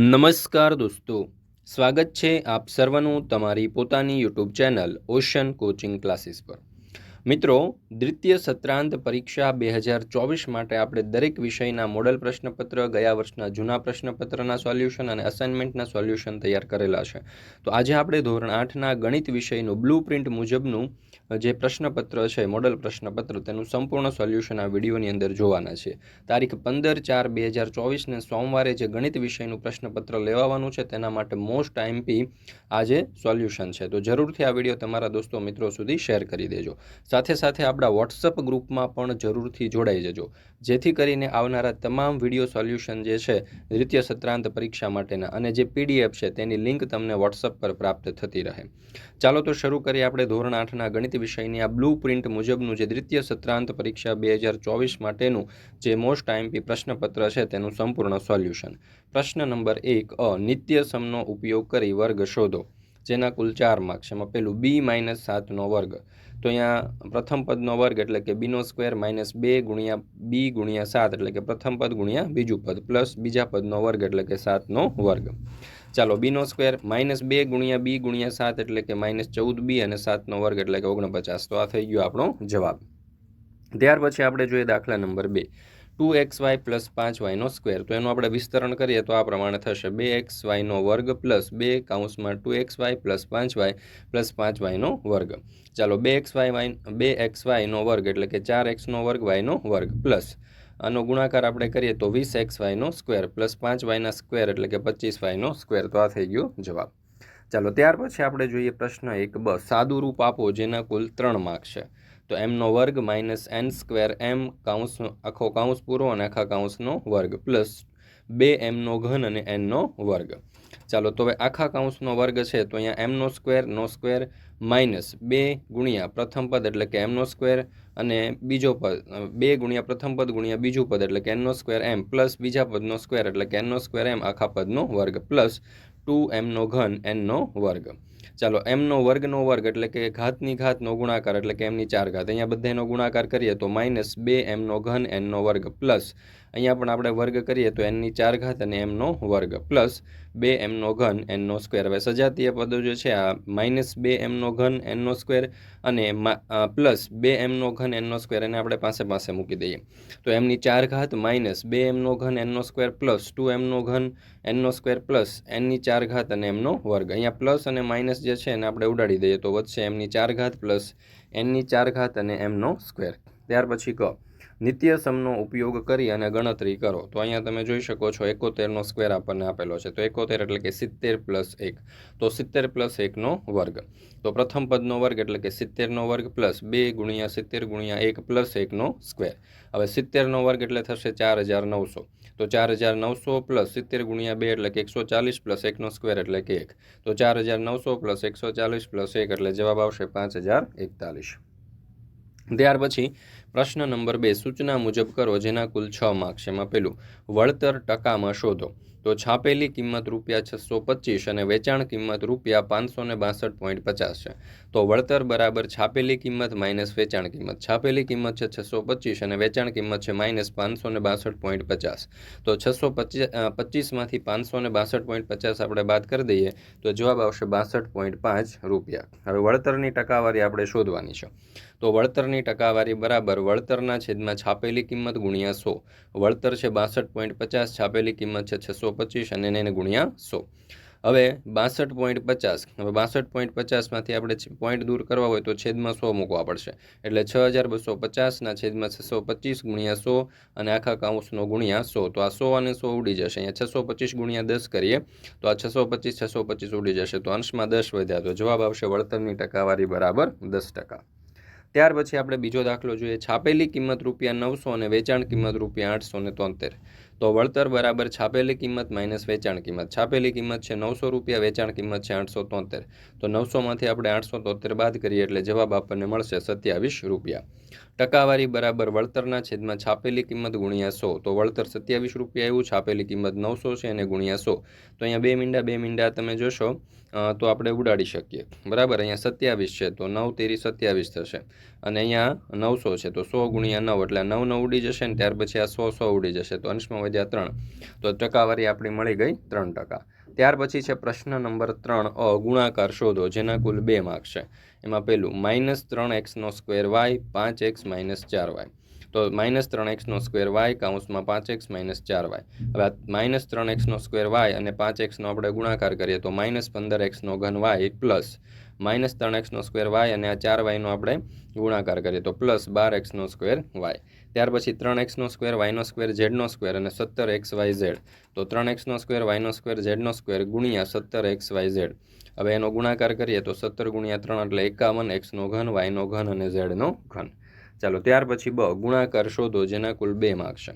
નમસ્કાર દોસ્તો. સ્વાગત છે આપ સર્વનું તમારી પોતાની YouTube channel ocean coaching classes પર. મિત્રો, દ્વિતીય સત્રાંત પરીક્ષા બે હજાર ચોવીસ માટે આપણે દરેક વિષયના મોડલ પ્રશ્નપત્ર, ગયા વર્ષના જૂના પ્રશ્નપત્રના સોલ્યુશન અને અસાઇનમેન્ટના સોલ્યુશન તૈયાર કરેલા છે. તો આજે આપણે ધોરણ આઠના ગણિત વિષયનું બ્લુ પ્રિન્ટ મુજબનું જે પ્રશ્નપત્ર છે, મોડલ પ્રશ્નપત્ર, તેનું સંપૂર્ણ સોલ્યુશન આ વિડીયોની અંદર જોવાના છે. તારીખ પંદર ચાર બે હજાર ચોવીસને સોમવારે જે ગણિત વિષયનું પ્રશ્નપત્ર લેવાવાનું છે, તેના માટે મોસ્ટ આઈમપી આજે સોલ્યુશન છે. તો જરૂરથી આ વીડિયો તમારા દોસ્તો મિત્રો સુધી શેર કરી દેજો. સાથે સાથે આપણા વોટ્સઅપ ગ્રુપમાં પણ જરૂરથી જોડાઈ જજો. જેથી કરીને આવનારા તમામ વીડિયો સોલ્યુશન જે છે, દ્વિતીય સત્રાંત પરીક્ષા માટેના અને જે પીડીએફ છે, તેની લિંક તમને વોટ્સઅપ પર પ્રાપ્ત થતી રહે. ચાલો તો શરૂ કરીએ આપણે ધોરણ આઠના ગણિત વિષયની આ બ્લુ પ્રિન્ટ મુજબનું જે દ્વિતીય સત્રાંત પરીક્ષા બે હજાર ચોવીસ માટેનું જે મોસ્ટ આઈએમપી પ્રશ્નપત્ર છે તેનું સંપૂર્ણ સોલ્યુશન. પ્રશ્ન નંબર એક, અ, નિત્ય સમનો ઉપયોગ કરી વર્ગ શોધો. જેના કુલ ચાર માર્ક્સ એમાં પેલું બી માઇનસ સાતનો વર્ગ. તો અહીંયા પ્રથમ પદનો વર્ગ એટલે કે બીનો સ્ક્વેર માઇનસ બે ગુણ્યા બી ગુણ્યા સાત એટલે કે પ્રથમ પદ ગુણ્યા બીજું પદ. પ્લસ બીજા પદનો વર્ગ એટલે કે સાતનો વર્ગ. ચાલો બીનો સ્ક્વેર માઇનસ બે ગુણ્યા બી ગુણ્યા સાત એટલે કે માઇનસ ચૌદ બી અને સાતનો વર્ગ એટલે કે ઓગણપચાસ. તો આ થઈ ગયો આપણો જવાબ. ત્યાર પછી આપણે જોઈએ દાખલા નંબર બે. ટુ એક્સ વાય પ્લસ પાંચ વાયનો સ્ક્વેર તો એનું આપણે વિસ્તરણ કરીએ તો આ પ્રમાણે થશે. બે એક્સ વાયનો વર્ગ પ્લસ બે કાઉન્સમાં ટુ એક્સ વાય પ્લસ પાંચ વાય પ્લસ પાંચ વાયનો વર્ગ. ચાલો બે એક્સ વાય વાય બે એક્સ વાયનો વર્ગ એટલે કે ચાર એક્સનો વર્ગ વાયનો વર્ગ પ્લસ આનો ગુણાકાર આપણે કરીએ તો વીસ એક્સ વાયનો સ્ક્વેર પ્લસ પાંચ વાયના સ્ક્વેર એટલે કે પચીસ વાયનો સ્ક્વેર. તો આ થઈ ગયો જવાબ. ચાલો, ત્યાર પછી આપણે જોઈએ પ્રશ્ન એક બ. સાદું રૂપ આપો જેના કુલ ત્રણ માર્ક છે. તો એમનો વર્ગ માઇનસ એન સ્ક્વેર એમ કાઉન્સ આખો કાઉન્સ પૂરો અને આખા કાઉન્સનો વર્ગ. પ્લસ બે એમનો ઘન અને એનનો વર્ગ. ચાલો, તો હવે આખા કાઉન્સનો વર્ગ છે, તો અહીંયા એમનો સ્ક્વેર, નો સ્ક્વેર, માઇનસ બે ગુણ્યા પ્રથમ પદ એટલે કે એમનો સ્ક્વેર અને બીજો પદ બે ગુણ્યા પ્રથમ પદ ગુણ્યા બીજું પદ એટલે કે એમનો સ્ક્વેર એમ પ્લસ બીજા પદનો સ્ક્વેર એટલે કે એમનો સ્ક્વેર એમ આખા પદનો વર્ગ પ્લસ ટુ એમનો ઘન એનનો વર્ગ. ચાલો, એમનો વર્ગનો વર્ગ એટલે કે ઘાતની ઘાતનો ગુણાકાર એટલે કે એમની ચાર ઘાત. અહીંયા બધાનો ગુણાકાર કરીએ તો માઇનસ બે એમનો ઘન એનનો વર્ગ પ્લસ અહીંયા પણ આપણે વર્ગ કરીએ તો એનની ચાર ઘાત અને એમનો વર્ગ પ્લસ બે એમનો ઘન એનનો સ્ક્વેર હવે સજાતીય પદો જે છે, આ માઇનસ બે એમનો ઘન એનનો સ્ક્વેર અને પ્લસ બે એમનો ઘન એનનો સ્ક્વેર એને આપણે પાસે પાસે મૂકી દઈએ. તો એમની ચાર ઘાત માઇનસ બે એમનો ઘન એનનો સ્ક્વેર પ્લસ ટુ એમનો ઘન એનનો સ્ક્વેર પ્લસ એનની ચાર ઘાત અને એમનો વર્ગ. અહીંયા પ્લસ અને માઇનસ જે છે એને આપણે ઉડાડી દઈએ તો વધશે એમની ચાર ઘાત પ્લસ એનની ચાર ઘાત અને એમનો સ્ક્વેર ત્યાર પછી કહો નિત્ય સમનો ઉપયોગ કરી અને ગણતરી કરો. તો અહીંયા તમે જોઈ શકો છો, એકોતેરનો સ્ક્વેર આપણને આપેલો છે. તો એકોતેર એટલે કે સિત્તેર પ્લસ એક. તો સિત્તેર પ્લસ એકનો વર્ગ. તો પ્રથમ પદનો વર્ગ એટલે કે સિત્તેરનો વર્ગ પ્લસ બે ગુણ્યા સિત્તેર ગુણ્યા એક પ્લસ એકનો સ્ક્વેર હવે સિત્તેરનો વર્ગ એટલે થશે ચાર હજાર નવસો. તો ચાર હજાર નવસો પ્લસ સિત્તેર ગુણ્યા બે એટલે કે એકસો ચાલીસ પ્લસ એકનો સ્ક્વેર એટલે કે એક. તો ચાર હજાર નવસો પ્લસ એકસો ચાલીસ પ્લસ એક એટલે જવાબ આવશે પાંચ હજાર એકતાલીસ. ત્યાર પછી પ્રશ્ન નંબર બે, સૂચના મુજબ કરો જેના કુલ છ માર્ક્સ એમાં પેલું વળતર ટકામાં શોધો. તો છાપેલી કિંમત રૂપિયા છસો પચીસ અને વેચાણ કિંમત રૂપિયા પાંચસો ને બાસઠ પોઈન્ટ પચાસ છે. તો વળતર બરાબર છાપેલી કિંમત માઇનસ વેચાણ કિંમત. છાપેલી કિંમત છે છસો પચીસ અને વેચાણ કિંમત છે માઇનસ પાંચસો ને બાસઠ પોઈન્ટ પચાસ. તો છસો પચીસમાંથી પાંચસો ને બાસઠ પોઈન્ટ પચાસ આપણે બાદ કરી દઈએ, તો જવાબ આવશે બાસઠ પોઈન્ટ પાંચ રૂપિયા. હવે વળતરની ટકાવારી આપણે શોધવાની છે. તો વળતરની ટકાવારી બરાબર વળતરના છેદમાં છાપેલી કિંમત ગુણ્યા સો. વળતર છે બાસઠ પોઈન્ટ પચાસ, છાપેલી કિંમત છે છસો પચીસ અને એને ગુણ્યા સો. હવે બાસઠ પોઈન્ટ પચાસ, હવે બાસઠ પોઈન્ટ પચાસમાંથી આપણે પોઈન્ટ દૂર કરવા હોય તો છેદમાં સો મૂકવા પડશે. એટલે છ હજાર બસો પચાસના છેદમાં છસો પચીસ ગુણ્યા સો અને આખા કાઉન્સનો ગુણ્યા સો. તો આ સો અને સો ઉડી જશે. અહીંયા છસો પચીસ ગુણ્યા દસ કરીએ તો આ છસો પચીસ છસો પચીસ ઉડી જશે. તો અંશમાં દસ વધ્યા તો જવાબ આવશે વળતરની ટકાવારી બરાબર દસ ટકા. ત્યાર પછી આપણે બીજો દાખલો જોઈએ. છાપેલી કિંમત રૂપિયા નવસો અને વેચાણ કિંમત રૂપિયા આઠસો ને તોતેર. તો વળતર બરાબર છાપેલી કિંમત માઇનસ વેચાણ કિંમત. છાપેલી કિંમત છે નવસો રૂપિયા, વેચાણ કિંમત છે આઠસો તોતેર. તો નવસોમાંથી આપણે આઠસો તોતેર બાદ કરીએ એટલે જવાબ આપણને મળશે સત્યાવીસ રૂપિયા. ટકાવારી બરાબર વળતરના છેદમાં છાપેલી કિંમત ગુણ્યા સો. તો વળતર સત્યાવીસ રૂપિયા એવું, છાપેલી કિંમત નવસો છે અને ગુણ્યા સો. તો અહીંયા બે મીંડા બે મીંડા તમે જોશો તો આપણે ઉડાડી શકીએ. બરાબર, અહીંયા સત્યાવીસ છે, તો નવ તેરી સત્યાવીસ થશે. અને અહીંયા નવસો છે, તો સો ગુણ્યા નવ, એટલે નવ નવ ઉડી જશે ને ત્યાર પછી આ સો સો ઉડી જશે. તો અંશમાં વધ્યા ત્રણ. તો ટકાવારી આપણી મળી ગઈ ત્રણ ટકા. ત્યાર પછી છે પ્રશ્ન નંબર ત્રણ, અ, ગુણાકાર શોધો, જેના કુલ બે માર્ક છે. એમાં પહેલું માઇનસ ત્રણ એક્સનો સ્ક્વેર વાય પાંચ એક્સ માઇનસ ચાર વાય તો માઇનસ ત્રણ એક્સનો સ્ક્વેર વાય કાઉન્સમાં પાંચ એક્સ માઇનસ ચાર વાય હવે માઇનસ ત્રણ એક્સનો સ્ક્વેર વાય અને પાંચ એક્સનો આપણે ગુણાકાર કરીએ તો માઇનસ પંદર એક્સનો ઘન વાય પ્લસ માઇનસ ત્રણ એક્સનો સ્ક્વેર વાય અને આ ચાર વાયનો આપણે ગુણાકાર કરીએ તો પ્લસ બાર એક્સનો સ્ક્વેર વાય ત્યાર પછી ત્રણ એક્સનો સ્ક્વેર વાયનો સ્ક્વેર ઝેડનો સ્ક્વેર અને સત્તર એક્સ વાય ઝેડ. તો ત્રણ એક્સનો સ્ક્વેર વાયનો સ્ક્વેર ઝેડનો સ્ક્વેર ગુણ્યા સત્તર એક્સ વાય ઝેડ. હવે એનો ગુણાકાર કરીએ તો સત્તર ગુણ્યા ત્રણ એટલે એકાવન એક્સનો ઘન વાયનો ઘન અને ઝેડનો ઘન. ચાલો ત્યાર પછી બ, ગુણાકાર શોધો જેના કુલ બે માર્ક છે.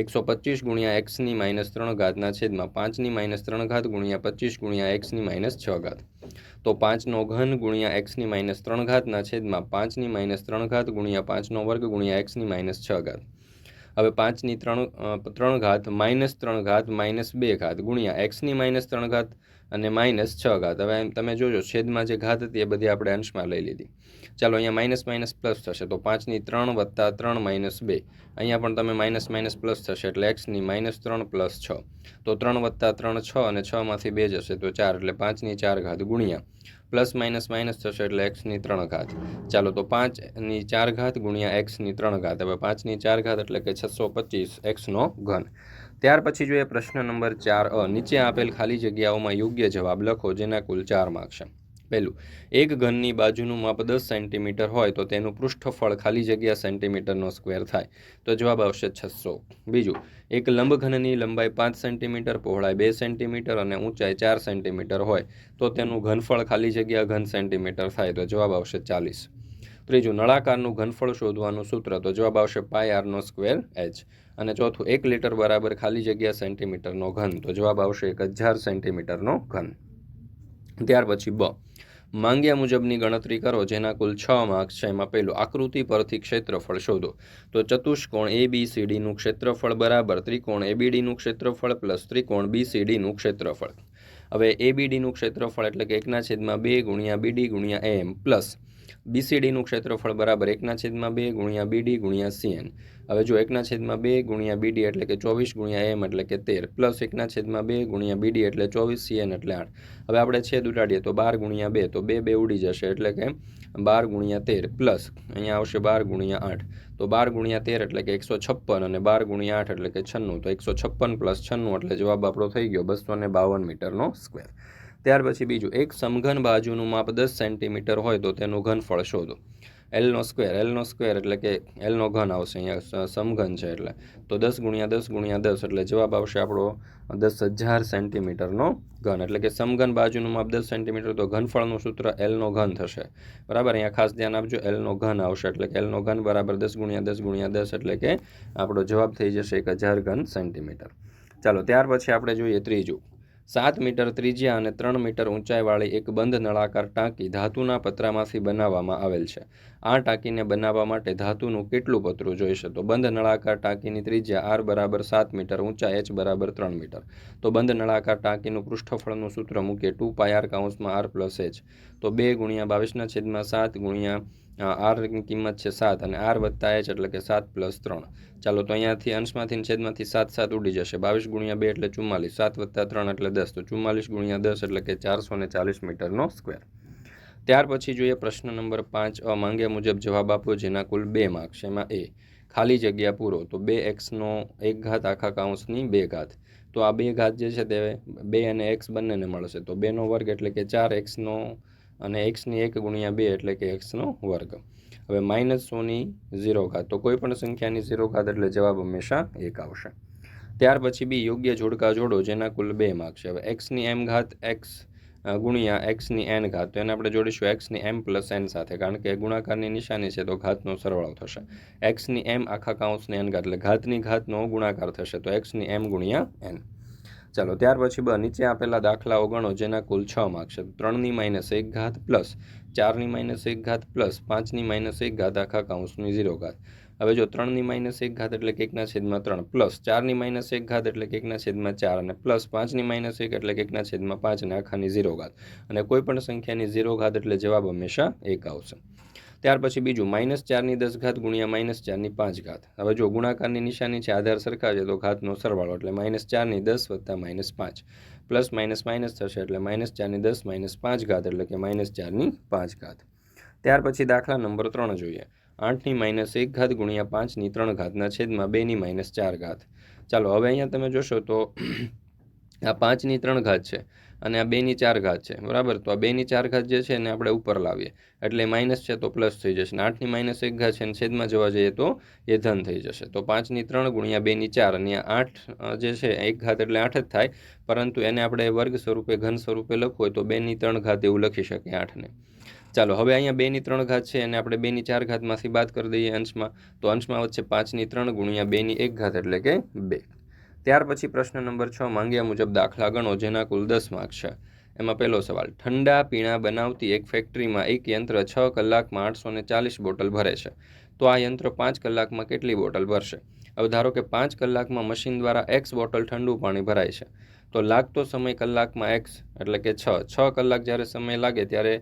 એકસો પચીસ ગુણ્યા એક્સની માઇનસ ત્રણ ઘાતના છેદમાં પાંચની માઇનસ ત્રણ ઘાત ગુણ્યા પચીસ ગુણ્યા એક્સની માઇનસ છ ઘાત. તો પાંચનો ઘન ગુણ્યા એક્સની માઇનસ ત્રણ ઘાતના છેદમાં પાંચની માઇનસ ત્રણ ઘાત ગુણ્યા પાંચનો વર્ગ ગુણ્યા એક્સની માઇનસ છ ઘાત. હવે પાંચની ત્રણ ત્રણ ઘાત માઇનસ ત્રણ ઘાત માઇનસ બે ઘાત ગુણ્યા એક્સની માઇનસ ત્રણ ઘાત અને માઇનસ છ ઘાત. હવે તમે જોજો, છેદમાં જે ઘાત હતી એ બધી આપણે અંશમાં લઈ લીધી. ચાલો અહીંયા માઇનસ માઇનસ પ્લસ થશે તો પાંચની ત્રણ વત્તા ત્રણ માઇનસ બે. અહીંયા પણ તમે માઇનસ માઇનસ પ્લસ થશે એટલે એક્સની માઇનસ ત્રણ પ્લસ છ. તો ત્રણ વત્તા ત્રણ છ અને છમાંથી બે જશે તો ચાર એટલે પાંચની ચાર ઘાત ગુણ્યા. પ્લસ માઇનસ માઇનસ થશે એટલે એક્સની ત્રણ ઘાત. ચાલો તો પાંચની ચાર ઘાત ગુણ્યા એક્સની ત્રણ ઘાત. હવે પાંચની ચાર ઘાત એટલે કે છસો પચીસ એક્સનો ઘન. ત્યાર પછી જોઈએ પ્રશ્ન નંબર ચાર અ. નીચે આપેલ ખાલી જગ્યાઓમાં યોગ્ય જવાબ લખો જેના કુલ ચાર માર્ક છે. પહેલું. એક ઘનની બાજુનું માપ દસ સેન્ટીમીટર હોય તો તેનું પૃષ્ઠફળ ખાલી જગ્યા સેન્ટીમીટરનો સ્ક્વેર થાય. તો જવાબ આવશે છસો. બીજું, એક લંબઘનની લંબાઈ પાંચ સેન્ટીમીટર, પહોળાઈ બે સેન્ટીમીટર અને ઊંચાઈ ચાર સેન્ટીમીટર હોય તો તેનું ઘનફળ ખાલી જગ્યા ઘન સેન્ટીમીટર થાય તો જવાબ આવશે ચાલીસ. ત્રીજું, નળાકારનું ઘનફળ શોધવાનું સૂત્ર તો જવાબ આવશે પાય આરનો સ્ક્વેર એચ. અને ચોથું, એક લીટર બરાબર ખાલી જગ્યા સેન્ટીમીટરનો ઘન તો જવાબ આવશે એક હજાર સેન્ટીમીટરનો ઘન. ત્યાર પછી બ. માંગ્યા મુજબની ગણતરી કરો જેના કુલ છ માર્ક્સ છે. એમાં પહેલું, આકૃતિ પરથી ક્ષેત્રફળ શોધો. તો ચતુષ્કોણ એ બી સી ડીનું ક્ષેત્રફળ બરાબર, ત્રિકોણ એબીડીનું ક્ષેત્રફળ પ્લસ ત્રિકોણ બીસીડીનું ક્ષેત્રફળ. હવે એબીડીનું ક્ષેત્રફળ એટલે કે એકના છેદમાં બે ગુણ્યા બીડી ગુણ્યા એમ પ્લસ બીસીડીનું ક્ષેત્રફળ બરાબર એકના છેદમાં બે ગુણ્યા બીડી ગુણ્યા સીએન. હવે જો એકના છેદમાં બે ગુણ્યા બીડી એટલે કે ચોવીસ ગુણ્યા એમ એટલે કે તેર, પ્લસ એકના છેદમાં બે ગુણ્યા બીડી એટલે ચોવીસ સીએન એટલે આઠ. હવે આપણે છેદ ઉડાડીએ તો બાર ગુણ્યા બે, તો બે બે ઉડી જશે એટલે કે બાર ગુણ્યા તેર પ્લસ, અહીંયા આવશે બાર ગુણ્યા આઠ. તો બાર ગુણ્યા તેર એટલે કે એકસો છપ્પન અને બાર ગુણ્યા આઠ એટલે કે છન્નું. તો એકસો છપ્પન પ્લસ છન્નું એટલે જવાબ આપણો થઈ ગયો બસો ને બાવન મીટરનો સ્ક્વેર. ત્યાર પછી બીજું, એક સમઘન બાજુનું માપ દસ સેન્ટીમીટર હોય તો તેનું ઘનફળ શોધો. એલનો સ્ક્વેર એલનો સ્ક્વેર એટલે કે એલનો ઘન આવશે અહીંયા સમઘન છે એટલે. તો દસ ગુણ્યા દસ ગુણ્યા દસ એટલે જવાબ આવશે આપણો દસ હજાર સેન્ટીમીટરનો ઘન. એટલે કે સમઘન બાજુનું માપ દસ સેન્ટીમીટર, તો ઘનફળનું સૂત્ર એલનો ઘન થશે. બરાબર, અહીંયા ખાસ ધ્યાન આપજો એલનો ઘન આવશે એટલે કે એલનો ઘન બરાબર દસ ગુણ્યા દસ ગુણ્યા દસ એટલે કે આપણો જવાબ થઈ જશે એક હજાર ઘન સેન્ટીમીટર. ચાલો, ત્યાર પછી આપણે જોઈએ ત્રીજું. સાત મીટર ત્રિજ્યા અને ત્રણ મીટર ઊંચાઈવાળી એક બંધ નળાકાર ટાંકી ધાતુના પતરામાંથી બનાવવામાં આવેલ છે. આ ટાંકીને બનાવવા માટે ધાતુનું કેટલું પતરું જોઈશે? તો બંધ નળાકાર ટાંકીની ત્રિજ્યા આર બરાબર સાત મીટર ઊંચાઈ એચ બરાબર ત્રણ મીટર. તો બંધ નળાકાર ટાંકીનું પૃષ્ઠફળનું સૂત્ર મૂકીએ ટુ પાય આર કાઉન્સમાં આર પ્લસ એચ. તો બે ગુણ્યા બાવીસના છેદમાં સાત ગુણ્યા આરની કિંમત છે સાત અને આર વત્તા એચ એટલે કે સાત પ્લસ ત્રણ. ચાલો તો અહીંયાથી અંશમાંથી છેદમાંથી સાત સાત ઉડી જશે. બાવીસ ગુણ્યા બે એટલે ચુમ્માલીસ, સાત વત્તા ત્રણ એટલે દસ. તો ચુમ્માલીસ ગુણ્યા દસ એટલે કે ચારસો ને ચાલીસ મીટરનો સ્ક્વેર. ત્યાર પછી જોઈએ પ્રશ્ન નંબર પાંચ, અ, માંગ્યા મુજબ જવાબ આપો જેના કુલ બે માર્ક્સ એમાં એ, ખાલી જગ્યા પૂરો, તો બે એક્સનો એક ઘાત આખા કાઉન્સની બે ઘાત. તો આ બે ઘાત જે છે તે બે અને એક્સ બંનેને મળશે. તો બેનો વર્ગ એટલે કે ચાર એક્સનો અને એક્સની એક ગુણ્યા બે એટલે કે એક્સનો વર્ગ. હવે માઇનસ સોની ઝીરો ઘાત. તો કોઈ પણ સંખ્યાની ઝીરો ઘાત એટલે જવાબ હંમેશા એક આવશે. ત્યાર પછી બી યોગ્ય જોડકા જોડો જેના કુલ બે માર્ક છે. હવે એક્સની એમ ઘાત એક્સ ગુણ્યા એક્સની એન ઘાત. તો એને આપણે જોડીશું એક્સની એમ પ્લસ એન સાથે. કારણ કે ગુણાકારની નિશાની છે તો ઘાતનો સરવાળો થશે. એક્સની એમ આખા કાઉન્સની એન ઘાત. એટલે ઘાતની ઘાતનો ગુણાકાર થશે તો એક્સની એમ ગુણ્યા એન ચાલો ત્યાર પછી બ નીચે આપેલા દાખલાઓ ગણો જેના કુલ છ માર્ક છે. ત્રણની માઇનસ એક ઘાત પ્લસ ચારની માઇનસ એક ઘાત પ્લસ પાંચની માઇનસ એક ઘાત આખા કાઉન્સની ઝીરો ઘાત. હવે જો ત્રણની માઇનસ એક ઘાત એટલે કે એકના છેદમાં ત્રણ પ્લસ ચારની માઇનસ એક ઘાત એટલે કે એકના છેદમાં ચાર અને પ્લસ પાંચની માઇનસ એક એટલે કે એકના છેદમાં પાંચ અને આખાની ઝીરો ઘાત. અને કોઈ પણ સંખ્યાની ઝીરો ઘાત એટલે જવાબ હંમેશા એક આવશે. ત્યાર પછી બીજું માઇનસ ચારની દસ ઘાત ગુણ્યા માઇનસ ચારની પાંચ ઘાત. હવે જો ગુણાકારની નિશાની છે આધાર સરખા છે, તો ઘાતનો સરવાળો એટલે માઇનસ ચારની દસ વત્તા માઇનસ પાંચ. પ્લસ માઇનસ માઇનસ થશે એટલે માઇનસ ચારની દસ માઇનસ પાંચ ઘાત એટલે કે માઇનસ ચારની પાંચ ઘાત. ત્યાર પછી દાખલા નંબર ત્રણ જોઈએ. આઠની માઇનસ એક ઘાત ગુણ્યા પાંચની ત્રણ ઘાતના છેદમાં બેની માઇનસ ચાર ઘાત. ચાલો, હવે અહીંયા તમે જોશો તો આ પાંચની ત્રણ ઘાત છે. અને આ બેની ચાર ઘાત છે, બરાબર? તો આ બેની ચાર ઘાત જે છે એને આપણે ઉપર લાવીએ. એટલે માઇનસ છે તો પ્લસ થઈ જશે. આઠની માઇનસ એક ઘાત છે અને છેદમાં જવા જઈએ તો એ ધન થઈ જશે. તો પાંચની ત્રણ ગુણ્યા બેની ચાર અને આઠ જે છે એક ઘાત એટલે આઠ જ થાય. પરંતુ એને આપણે વર્ગ સ્વરૂપે, ઘન સ્વરૂપે લખવું હોય તો બેની ત્રણ ઘાત એવું લખી શકીએ આઠને. ચાલો, હવે અહીંયા બેની ત્રણ ઘાત છે અને આપણે બેની ચાર ઘાતમાંથી બાદ કરી દઈએ અંશમાં. તો અંશમાં વચ્ચે પાંચની ત્રણ ગુણ્યા બેની એક ઘાત એટલે કે બે. ત્યાર પછી પ્રશ્ન નંબર છ માંગ્યા મુજબ દાખલા ગણો જેના કુલ દસ માર્ક છે. એમાં પહેલો સવાલ, ઠંડા પીણા બનાવતી એક ફેક્ટરીમાં એક યંત્ર છ કલાકમાં આઠસો ને ચાલીસ બોટલ ભરે છે. તો આ યંત્ર પાંચ કલાકમાં કેટલી બોટલ ભરશે? હવે ધારો કે પાંચ કલાકમાં મશીન દ્વારા એક્સ બોટલ ઠંડુ પાણી ભરાય છે. તો લાગતો સમય કલાકમાં એક્સ એટલે કે છ. છ કલાક જ્યારે સમય લાગે ત્યારે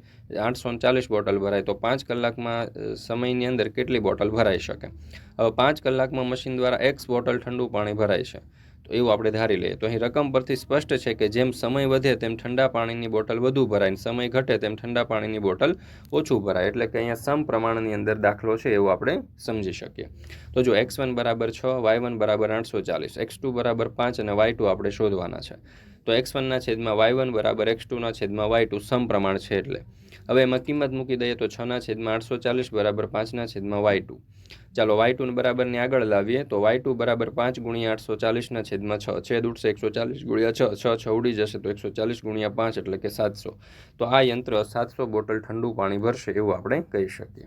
આઠસો ચાલીસ બોટલ ભરાય. તો પાંચ કલાકમાં સમયની અંદર કેટલી બોટલ ભરાઈ શકે? હવે પાંચ કલાકમાં મશીન દ્વારા એક્સ બોટલ ઠંડુ પાણી ભરાય છે. તો એવું આપણે ધારી લઈએ. તો અહીં રકમ પરથી સ્પષ્ટ છે કે જેમ સમય વધે તેમ ઠંડા પાણીની બોટલ વધુ ભરાય સમય ઘટે તેમ ઠંડા પાણીની બોટલ ઓછું ભરાય. એટલે કે અહીંયા સમ પ્રમાણની અંદર દાખલો છે એવું આપણે સમજી શકીએ. તો જો એક્સ વન બરાબર છ, વાય વન બરાબર આઠસો ચાલીસ, એક્સ ટુ બરાબર પાંચ અને વાય ટુ આપણે શોધવાના છે. તો એક્સ વનના છેદમાં વાય વન બરાબર એક્સ ટુના છેદમાં વાય ટુ સમપ્રમાણ છે એટલે. હવે એમાં કિંમત મૂકી દઈએ તો છના છેદમાં આઠસો ચાલીસ બરાબર પાંચના છેદમાં વાય ટુ. ચાલો વાય ટુ બરાબરને આગળ લાવીએ, તો વાય ટુ બરાબર પાંચ ગુણ્યા આઠસો ચાલીસના છેદમાં છ, છેદ ઉઠશે એકસો ચાલીસ ગુણ્યા છ છ છ ઉડી જશે તો એકસો ચાલીસ ગુણ્યા પાંચ એટલે કે સાતસો. તો આ યંત્ર સાતસો બોટલ ઠંડુ પાણી ભરશે એવું આપણે કહી શકીએ.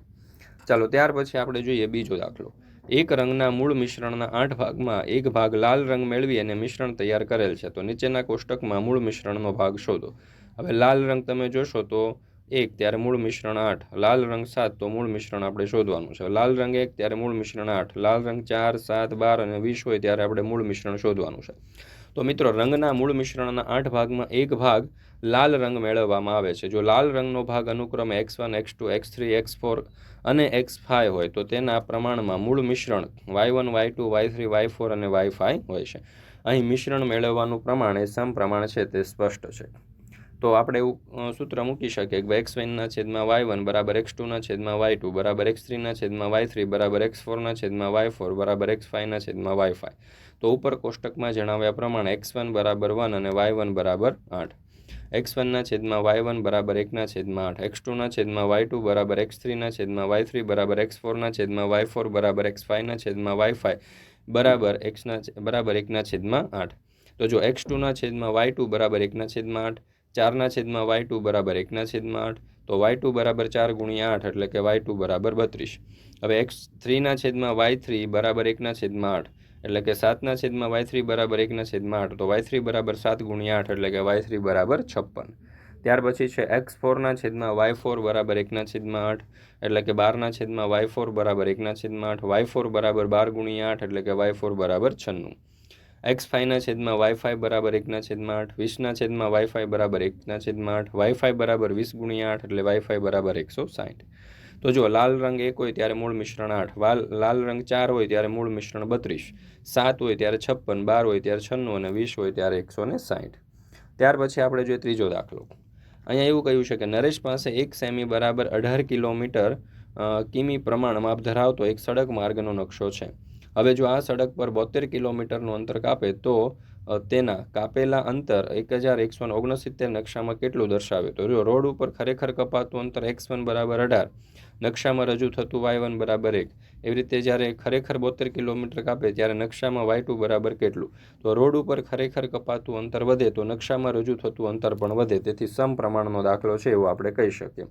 ચાલો ત્યાર પછી આપણે જોઈએ બીજો દાખલો. એક રંગના મૂળ મિશ્રણના આઠ ભાગમાં એક ભાગ લાલ રંગ મેળવી અને મિશ્રણ તૈયાર કરેલ છે. તો નીચેના કોષ્ટકમાં મૂળ મિશ્રણનો ભાગ શોધો. હવે લાલ રંગ તમે જોશો તો એક ત્યારે મૂળ મિશ્રણ આઠ, લાલ રંગ સાત, તો મૂળ મિશ્રણ આપણે શોધવાનું છે. લાલ રંગ એક ત્યારે મૂળ મિશ્રણ આઠ, લાલ રંગ ચાર, સાત, બાર અને વીસ હોય ત્યારે આપણે મૂળ મિશ્રણ શોધવાનું છે. તો મિત્રો, રંગના મૂળ મિશ્રણના આઠ ભાગમાં એક ભાગ લાલ રંગ મેળવવામાં આવે છે. જો લાલ રંગનો ભાગ અનુક્રમે x one, x two, x three, x four અને એક્સ ફાઇવ હોય, તો તેના પ્રમાણમાં મૂળ મિશ્રણ y one, y two, y three, y four અને વાય ફાઇવ હોય છે. અહીં મિશ્રણ મેળવવાનું પ્રમાણ એ સમપ્રમાણ છે તે સ્પષ્ટ છે. તો આપણે એવું સૂત્ર મૂકી શકીએ કે એક્સ વાયના છેદમાં વાય વન બરાબર એક્સ ટુના છેદમાં વાય ટુ બરાબર એક્સ થ્રીના છેદમાં વાય થ્રી બરાબર એક્સ ફોરના છેદમાં વાય ફોર બરાબર એક્સ ફાઇવના છેદમાં વાય ફાઇવ તો ઉપર કોષ્ટકમાં જણાવ્યા પ્રમાણે એક્સ વન બરાબર વન અને વાય વન બરાબર આઠ એક્સ વનના છેદમાં વાય વન બરાબર એકના છેદમાં આઠ એક્સ ટુના છેદમાં વાય ટુ બરાબર એક્સ થ્રીના છેદમાં વાય થ્રી બરાબર એક્સ ફોરના છેદમાં વાય ફોર બરાબર એક્સ ફાઇવના છેદમાં વાય ફાઇવ બરાબર એક્સના બરાબર એકના છેદમાં આઠ તો જો એક્સ ટુના છેદમાં વાય ટુ બરાબર એકના છેદમાં આઠ ચારના છેદમાં વાય ટુ બરાબર એકના છેદમાં આઠ, તો વાય ટુ બરાબર ચાર ગુણ્યા આઠ એટલે કે વાય ટુ બરાબર બત્રીસ. હવે એક્સ થ્રીના છેદમાં વાય થ્રી બરાબર એકના છેદમાં આઠ એટલે કે સાતના છેદમાં વાય થ્રી બરાબર એકના છેદમાં આઠ, તો વાય થ્રી બરાબર સાત ગુણ્યા આઠ એટલે કે વાય થ્રી બરાબર છપ્પન. ત્યાર પછી છે એક્સ ફોરના છેદમાં વાય ફોર બરાબર એકના છેદમાં આઠ એટલે કે બારના છેદમાં વાય ફોર બરાબર એકના છેદમાં આઠ, વાય ફોર બરાબર બાર ગુણ્યા આઠ એટલે કે વાય ફોર બરાબર છન્નું. એક્સ ફાઈવના છેદમાં વાઈફાઈ બરાબર એકના છેદમાં આઠ. વીસના છેદમાં વાઈફાઈ બરાબર એકના છેદમાં આઠ. વાઈફાઈ બરાબર વીસ ગુણ્યા આઠ એટલે વાઈફાઈ બરાબર એકસો સાઠ તો જો લાલ રંગ એક હોય ત્યારે મૂળ મિશ્રણ આઠ. લાલ રંગ ચાર હોય ત્યારે મૂળ મિશ્રણ બત્રીસ. સાત હોય ત્યારે છપ્પન. બાર હોય ત્યારે છન્નું અને વીસ હોય ત્યારે એકસો ને સાઠ ત્યાર પછી આપણે જોઈએ ત્રીજો દાખલો. અહીંયા એવું કહ્યું છે કે નરેશ પાસે એક સેમી બરાબર અઢાર કિલોમીટર કિમી પ્રમાણ માપ ધરાવતો એક સડક માર્ગનો નકશો છે. હવે જો આ સડક પર બોતેર કિલોમીટરનું અંતર કાપે, તો તેના કાપેલા અંતર એક હજાર એકસો ઓગણસિત્તેર નકશામાં કેટલું દર્શાવે? તો જો રોડ ઉપર ખરેખર કપાતું અંતર એક્સ વન બરાબર અઢાર, નકશામાં રજૂ થતું વાય વન બરાબર એક, એવી રીતે જ્યારે ખરેખર બોતેર કિલોમીટર કાપે, ત્યારે નકશામાં વાય ટુ બરાબર કેટલું? તો રોડ ઉપર ખરેખર કપાતું અંતર વધે, તો નકશામાં રજૂ થતું અંતર પણ વધે. તેથી સમપ્રમાણનો દાખલો છે એવું આપણે કહી શકીએ.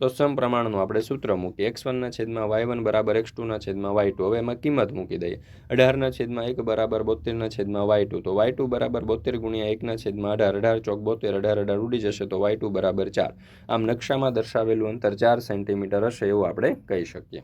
તો સમપ્રમાણનું આપણે સૂત્ર મૂકીએ. એક્સ વનના છેદમાં વાય વન બરાબર એક્સ ટુના છેદમાં વાય ટુ. હવે એમાં કિંમત મૂકી દઈએ. અઢારના છેદમાં એક બરાબર બોતેરના છેદમાં વાય ટુ. તો વાય ટુ બરાબર બોતેર ગુણ્યા એકના છેદમાં અઢાર. અઢાર ચોક બોતેર અઢાર અઢાર ઉડી જશે તો વાય ટુ બરાબર ચાર. આમ નકશામાં દર્શાવેલું અંતર ચાર સેન્ટીમીટર હશે એવું આપણે કહી શકીએ.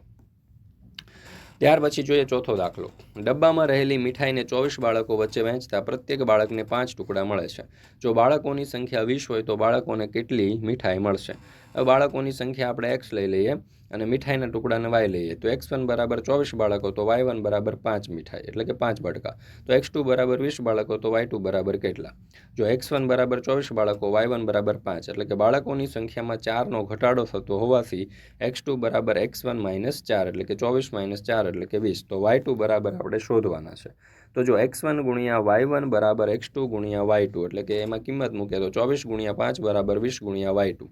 ત્યાર પછી જોઈએ ચોથો દાખલો. ડબ્બામાં રહેલી મીઠાઈને ચોવીસ બાળકો વચ્ચે વહેંચતા પ્રત્યેક બાળકને પાંચ ટુકડા મળે છે. જો બાળકોની સંખ્યા વીસ હોય તો બાળકોને કેટલી મીઠાઈ મળશે? બાળકોની સંખ્યા આપણે એક્સ લઈ લઈએ અને મીઠાઈના ટુકડાને વાય લઈએ. તો એક્સ વન બરાબર ચોવીસ બાળકો, તો વાય વન બરાબર પાંચ મીઠાઈ, એટલે કે પાંચ બટકા. તો એક્સ ટુ બરાબર વીસ બાળકો, તો વાય ટુ બરાબર કેટલા? જો એક્સ વન બરાબર ચોવીસ બાળકો વાય વન બરાબર પાંચ, એટલે કે બાળકોની સંખ્યામાં ચારનો ઘટાડો થતો હોવાથી એક્સ ટુ બરાબર એક્સ વન માઇનસ ચાર, એટલે કે ચોવીસ માઇનસ ચાર, એટલે કે વીસ. તો વાય ટુ બરાબર આપણે શોધવાના છે. તો જો એક્સ વન ગુણ્યા વાય વન બરાબર એક્સ ટુ ગુણ્યા વાય ટુ એટલે કે એમાં કિંમત મૂકે તો ચોવીસ ગુણ્યા પાંચ બરાબર વીસ ગુણ્યા વાય ટુ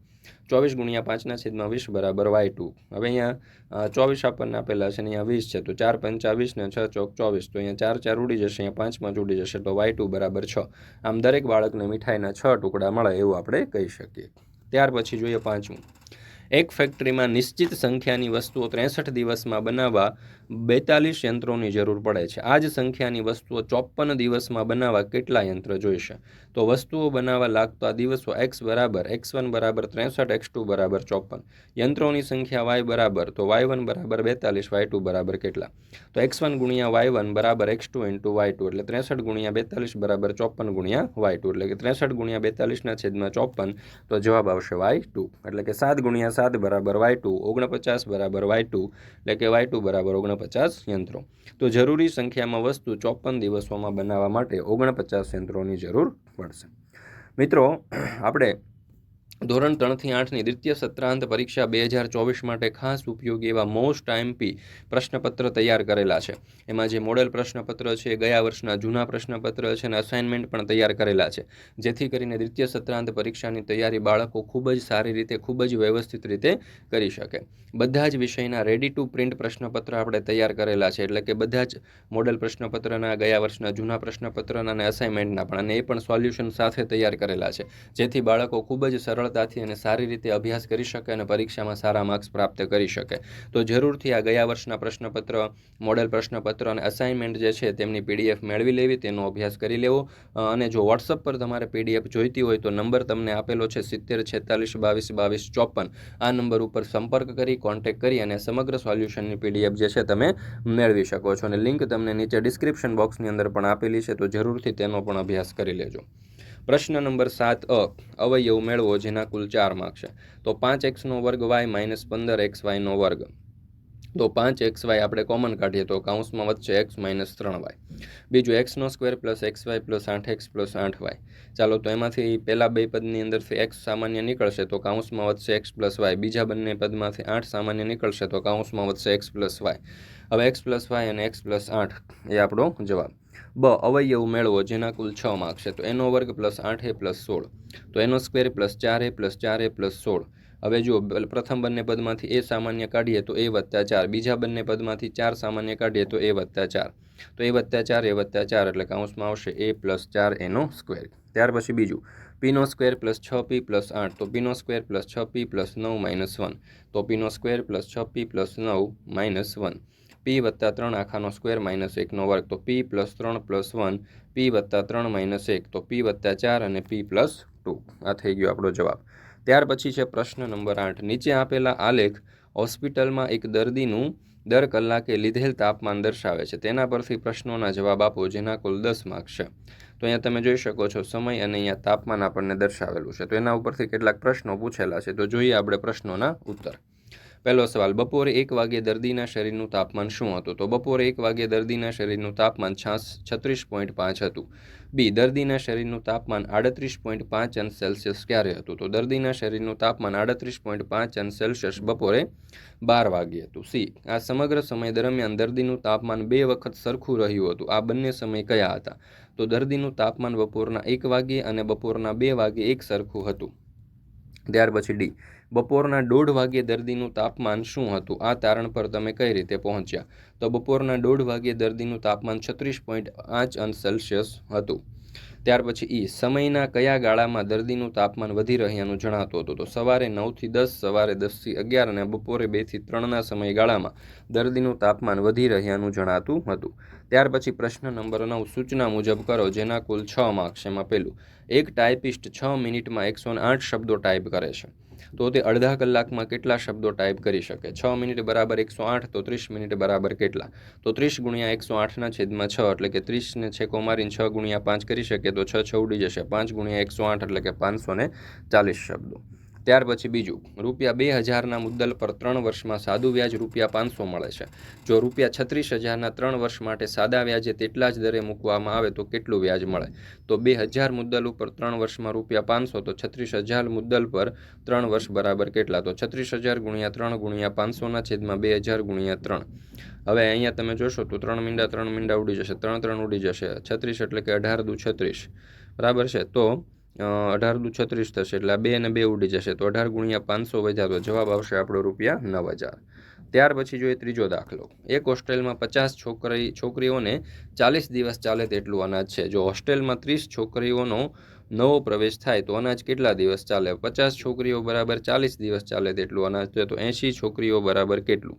ચોવીસ ગુણ્યા પાંચના છેદમાં વીસ બરાબર વાય ટુ હવે અહીંયા ચોવીસ આપણને આપેલા છે અહીંયા વીસ છે, તો ચાર પંચાવીસ ને છ ચોક ચોવીસ. તો અહીંયા ચાર ચાર ઉડી જશે, અહીંયા પાંચ પાંચ ઉડી જશે, તો વાય ટુ બરાબર છ. આમ દરેક બાળકને મીઠાઈના છ ટુકડા મળે એવું આપણે કહી શકીએ. ત્યાર પછી જોઈએ પાંચમું. એક ફેક્ટરીમાં નિશ્ચિત સંખ્યાની વસ્તુઓ ત્રેસઠ દિવસમાં બનાવવા બેતાલીસ યંત્રોની જરૂર પડે છે. આ જ સંખ્યાની વસ્તુઓ ચોપન દિવસમાં બનાવવા કેટલા યંત્ર જોઈશે? તો વસ્તુઓ બનાવવા લાગતા દિવસો એક્સ બરાબર એક્સ વન બરાબર, ત્રેસઠ એક્સ ટુ બરાબર, ચોપન. યંત્રોની સંખ્યા વાય બરાબર, તો વાય વન બરાબર, બેતાલીસ વાય ટુ બરાબર કેટલા? તો એક્સ વન ગુણ્યા વાય વન બરાબર x two into y two એટલે ત્રેસઠ ગુણ્યા બેતાલીસ બરાબર ચોપન ગુણ્યા વાય ટુ એટલે કે ત્રેસઠ ગુણ્યા બેતાલીસના છેદમાં ચોપન તો જવાબ આવશે વાય ટુ એટલે કે સાત ગુણ્યા સાત બરાબર વાય ટુ ઓગણપચાસ બરાબર વાય ટુ એટલે કે વાય ટુ બરાબર ઓગણપચાસ યંત્રો. તો જરૂરી સંખ્યામાં વસ્તુ ચોપન દિવસોમાં બનાવવા માટે ઓગણપચાસ યંત્રોની જરૂર પડશે. મિત્રો, આપણે ધોરણ ત્રણથી આઠની દ્વિતીય સત્રાંત પરીક્ષા બે હજાર ચોવીસ માટે ખાસ ઉપયોગી એવા મોસ્ટ આઈમપી પ્રશ્નપત્ર તૈયાર કરેલા છે. એમાં જે મોડેલ પ્રશ્નપત્ર છે, ગયા વર્ષના જૂના પ્રશ્નપત્ર છે અને અસાઇનમેન્ટ પણ તૈયાર કરેલા છે. જેથી કરીને દ્વિતીય સત્રાંત પરીક્ષાની તૈયારી બાળકો ખૂબ જ સારી રીતે, ખૂબ જ વ્યવસ્થિત રીતે કરી શકે. બધા જ વિષયના રેડી ટુ પ્રિન્ટ પ્રશ્નપત્ર આપણે તૈયાર કરેલા છે. એટલે કે બધા જ મોડેલ પ્રશ્નપત્રના, ગયા વર્ષના જૂના પ્રશ્નપત્રના અને અસાઇનમેન્ટના પણ અને એ પણ સોલ્યુશન સાથે તૈયાર કરેલા છે. જેથી બાળકો ખૂબ જ સરળતાથી અને સારી રીતે અભ્યાસ કરી શકે અને પરીક્ષામાં સારા માર્ક્સ પ્રાપ્ત કરી શકે. તો જરૂરથી આ ગયા વર્ષના પ્રશ્નપત્ર મોડેલ પ્રશ્નપત્ર અને અસાઇનમેન્ટ જે છે તેમની પીડીએફ મેળવી લેવી, તેનો અભ્યાસ કરી લેવો. અને જો વોટ્સઅપ પર તમારે પીડીએફ જોઈતી હોય તો નંબર તમને આપેલો છે સિત્તેર છેતાલીસ બાવીસ બાવીસ ચોપન. આ નંબર ઉપર સંપર્ક કરી કોન્ટેક્ટ કરી અને સમગ્ર સોલ્યુશનની પીડીએફ જે છે તમે મેળવી શકો છો. અને લિંક તમને નીચે ડિસ્ક્રિપ્શન બોક્સની અંદર પણ આપેલી છે, તો જરૂરથી તેનો પણ અભ્યાસ કરી લેજો. પ્રશ્ન નંબર સાત અ, અવયવ મેળવો જેના કુલ ચાર માર્ક છે. તો પાંચ એક્સનો વર્ગ વાય માઇનસ પંદર એક્સ વાયનો વર્ગ. તો પાંચ એક્સ વાય આપણે કોમન કાઢીએ તો કાઉન્સમાં વચ્ચે એક્સ માઇનસ ત્રણ વાય. બીજું એક્સનો square plus x y plus આઠ એક્સ પ્લસ આઠ વાય. ચાલો તો એમાંથી પહેલા બે પદની અંદરથી એક્સ સામાન્ય નીકળશે તો કાઉન્સમાં વધશે એક્સ પ્લસ વાય. બીજા બંને પદમાંથી આઠ સામાન્ય નીકળશે તો કાઉન્સમાં વધશે એક્સ પ્લસ વાય. હવે એક્સ પ્લસ વાય અને એક્સ પ્લસ આઠ એ આપણો જવાબ. બ, અવયવ મેળવો જેના કુલ છ માર્ક છે. તો એનો વર્ગ પ્લસ આઠ એ પ્લસ સોળ. તો એનો સ્ક્વેર પ્લસ ચાર એ પ્લસ ચાર એ પ્લસ સોળ. હવે જુઓ પ્રથમ બંને પદમાંથી એ સામાન્ય કાઢીએ તો એ વત્તા ચાર. બીજા બંને પદમાંથી ચાર સામાન્ય કાઢીએ તો એ વત્તા ચાર. તો એ વત્તા ચાર, એ વત્તા ચાર એટલે કાઉન્સમાં આવશે એ પ્લસ ચાર એનો સ્ક્વેર. ત્યાર પછી બીજું પીનો સ્ક્વેર પ્લસ છ પી પ્લસ આઠ. તો પીનો સ્ક્વેર પ્લસ છ પી પ્લસ નવ માઇનસ વન. તો પીનો સ્ક્વેર પ્લસ છ પી પ્લસ નવ માઇનસ વન. પી વત્તા ત્રણ આખાનો સ્ક્વેર માઇનસ એકનો વર્ગ. તો પી પ્લસ ત્રણ પ્લસ વન પી વત્તા ત્રણ માઇનસ એક. તો પી વત્તા ચાર અને પી પ્લસ ટુ આ થઈ ગયો આપણો જવાબ. ત્યાર પછી છે પ્રશ્ન નંબર આઠ. નીચે આપેલા આલેખ હોસ્પિટલમાં એક દર્દીનું દર કલાકે લીધેલ તાપમાન દર્શાવે છે. તેના પરથી પ્રશ્નોના જવાબ આપો, જેના કુલ દસ માર્ક છે. તો અહીંયા તમે જોઈ શકો છો, સમય અને અહીંયા તાપમાન આપણને દર્શાવેલું છે. તો એના ઉપરથી કેટલાક પ્રશ્નો પૂછેલા છે. તો જોઈએ આપણે પ્રશ્નોના ઉત્તર. પહેલો સવાલ, બપોરે એક વાગ્યે દર્દીના શરીરનું તાપમાન શું હતું? તો બપોરે એક વાગ્યે દર્દીના શરીરનું તાપમાન છાસ છત્રીસ પોઈન્ટ પાંચ હતું. બી, દર્દીના શરીરનું તાપમાન આડત્રીસ પોઈન્ટ પાંચ અંશ સેલ્સિયસ ક્યારે હતું? તો દર્દીના શરીરનું તાપમાન આડત્રીસ પોઈન્ટ પાંચ અંશ સેલ્સિયસ બપોરે બાર વાગ્યે હતું. સી, આ સમગ્ર સમય દરમિયાન દર્દીનું તાપમાન બે વખત સરખું રહ્યું હતું. આ બંને સમય કયા હતા? તો દર્દીનું તાપમાન બપોરના એક વાગ્યે અને બપોરના બે વાગ્યે એક સરખું હતું. ત્યાર પછી ડી બપોરના દોઢ વાગ્યે દર્દીનું તાપમાન શું હતું? આ તારણ પર તમે કઈ રીતે પહોંચ્યા? તો બપોરના દોઢ વાગ્યે દર્દીનું તાપમાન છત્રીસ પોઈન્ટ પાંચ અંશ સેલ્સિયસ હતું. ત્યાર પછી ઈ સમયના કયા ગાળામાં દર્દીનું તાપમાન વધી રહ્યાનું જણાતું હતું? તો સવારે નવથી દસ, સવારે દસથી અગિયાર અને બપોરે બેથી ત્રણના સમયગાળામાં દર્દીનું તાપમાન વધી રહ્યાનું જણાતું હતું. ત્યાર પછી પ્રશ્ન નંબર નવ, સૂચના મુજબ કરો જેના કુલ છ માર્ક્સ એમાં પહેલું એક ટાઈપિસ્ટ છ મિનિટમાં એકસો આઠ શબ્દો ટાઈપ કરે છે. તો તે અડધા કલાકમાં કેટલા શબ્દો ટાઈપ કરી શકે? છ મિનિટ બરાબર એકસો આઠ, તો ત્રીસ મિનિટ બરાબર કેટલા? તો ત્રીસ ગુણ્યા એકસો આઠના છેદમાં છ એટલે કે ત્રીસને છેકો મારીને છ ગુણ્યા પાંચ કરી શકે તો છ છ ઉડી જશે. પાંચ ગુણ્યા એકસો આઠ એટલે કે પાંચસો ને ચાલીસ શબ્દો. ત્યાર પછી બીજું, રૂપિયા બે હજારના મુદ્દલ પર ત્રણ વર્ષમાં સાદું વ્યાજ રૂપિયા પાંચસો મળે છે. જો રૂપિયા છત્રીસ હજારના ત્રણ વર્ષ માટે સાદા વ્યાજે તેટલા જ દરે મૂકવામાં આવે તો કેટલું વ્યાજ મળે? તો બે હજાર મુદ્દલ ઉપર ત્રણ વર્ષમાં રૂપિયા પાંચસો, તો છત્રીસ હજાર મુદ્દલ પર ત્રણ વર્ષ બરાબર કેટલા? તો છત્રીસ હજાર ગુણ્યા ત્રણ ગુણ્યા પાંચસોના છેદમાં બે હજાર ગુણ્યા ત્રણ. હવે અહીંયા તમે જોશો તો ત્રણ મીંડા ત્રણ મીંડા ઉડી જશે, ત્રણ ત્રણ ઉડી જશે. છત્રીસ એટલે કે અઢાર દુ છત્રીસ. બરાબર છે? તો અઢાર દુ છત્રીસ થશે એટલે આ બે અને બે ઉડી જશે. તો અઢાર ગુણ્યા પાંચસો વધ્યા તો જવાબ આવશે આપણો રૂપિયા નવ હજાર. ત્યાર પછી જોઈએ ત્રીજો દાખલો. એક હોસ્ટેલમાં પચાસ છોકરી, છોકરીઓને ચાલીસ દિવસ ચાલે તેટલું અનાજ છે. જો હોસ્ટેલમાં ત્રીસ છોકરીઓનો નવો પ્રવેશ થાય તો અનાજ કેટલા દિવસ ચાલે? પચાસ છોકરીઓ બરાબર ચાલીસ દિવસ ચાલે તેટલું અનાજ છે તો એંશી છોકરીઓ બરાબર કેટલું?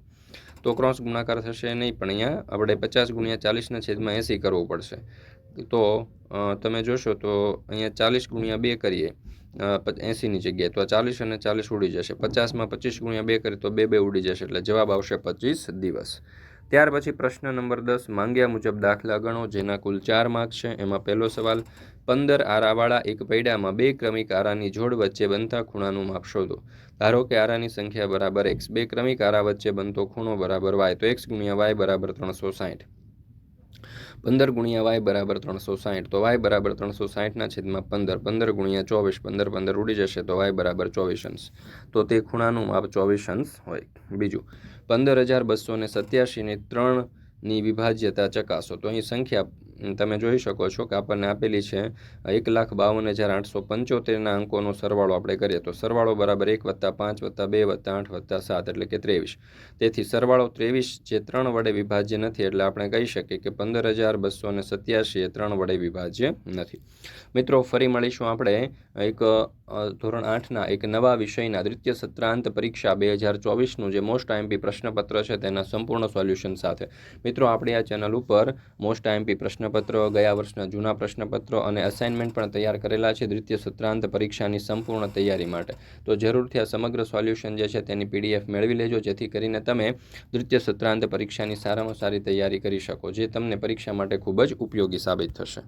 તો ક્રોસ ગુણાકાર થશે નહીં, પણ અહીંયા આપણે પચાસ ગુણ્યા ચાલીસના છેદમાં એંસી કરવું પડશે. તો તમે જોશો તો અહીંયા ચાલીસ ગુણ્યા બે કરીએ. એંસીની જગ્યાએ તો ચાલીસ અને ચાલીસ ઉડી જશે. પચાસમાં પચીસ ગુણ્યા બે કરીએ તો બે બે ઉડી જશે એટલે જવાબ આવશે પચીસ દિવસ. ત્યાર પછી પ્રશ્ન નંબર દસ, માંગ્યા મુજબ દાખલા ગણો, જેના કુલ ચાર માર્ક છે. એમાં પહેલો સવાલ, પંદર આરાવાળા એક પૈડામાં બે ક્રમિક આરાની જોડ વચ્ચે બનતા ખૂણાનું માપ શોધો. ધારો કે આરાની સંખ્યા બરાબર એક્સ બે ક્રમિક આરા વચ્ચે બનતો ખૂણો બરાબર વાય તો એક્સ ગુણ્યા વાય બરાબર ત્રણસો સાઠ પંદર ગુણ્યા વાય બરાબર ત્રણસો સાઠ તો વાય બરાબર ત્રણસો સાઠના છેદમાં પંદર પંદર ગુણ્યા ચોવીસ, પંદર પંદર ઉડી જશે તો વાય બરાબર ચોવીસ અંશ તો તે ખૂણાનું માપ ચોવીસ અંશ હોય. બીજું, પંદર હજાર બસો ને સત્યાસીને ત્રણની વિભાજ્યતા ચકાસો. તો અહીં સંખ્યા તમે જોઈ શકો છો કે આપણને આપેલી છે એક લાખ બાવન હજાર આઠસો પંચોતેરના અંકોનો સરવાળો આપણે કરીએ તો સરવાળો બરાબર એક વત્તા પાંચ વત્તા બે વત્તા આઠ વત્તા સાત એટલે કે ત્રેવીસ. તેથી સરવાળો ત્રેવીસ જે ત્રણ વડે વિભાજ્ય નથી એટલે આપણે કહી શકીએ કે પંદર હજાર બસો ને સત્યાસી એ ત્રણ વડે વિભાજ્ય નથી. મિત્રો, ફરી મળીશું આપણે એક ધોરણ આઠના એક નવા વિષયના દ્વિતીય સત્રાંત પરીક્ષા બે હજાર ચોવીસનું જે મોસ્ટ આઈએમપી પ્રશ્નપત્ર છે તેના સંપૂર્ણ સોલ્યુશન સાથે. મિત્રો, આપણી આ ચેનલ ઉપર મોસ્ટ આઈએમપી પ્રશ્નપત્ર, ગયા વર્ષના જૂના પ્રશ્નપત્રો અને અસાઇનમેન્ટ પણ તૈયાર કરેલા છે દ્વિતીય સત્રાંત પરીક્ષાની સંપૂર્ણ તૈયારી માટે. તો જરૂરથી આ સમગ્ર સોલ્યુશન જે છે તેની પીડીએફ મેળવી લેજો, જેથી કરીને તમે દ્વિતીય સત્રાંત પરીક્ષાની સારામાં સારી તૈયારી કરી શકો, જે તમને પરીક્ષા માટે ખૂબ જ ઉપયોગી સાબિત થશે.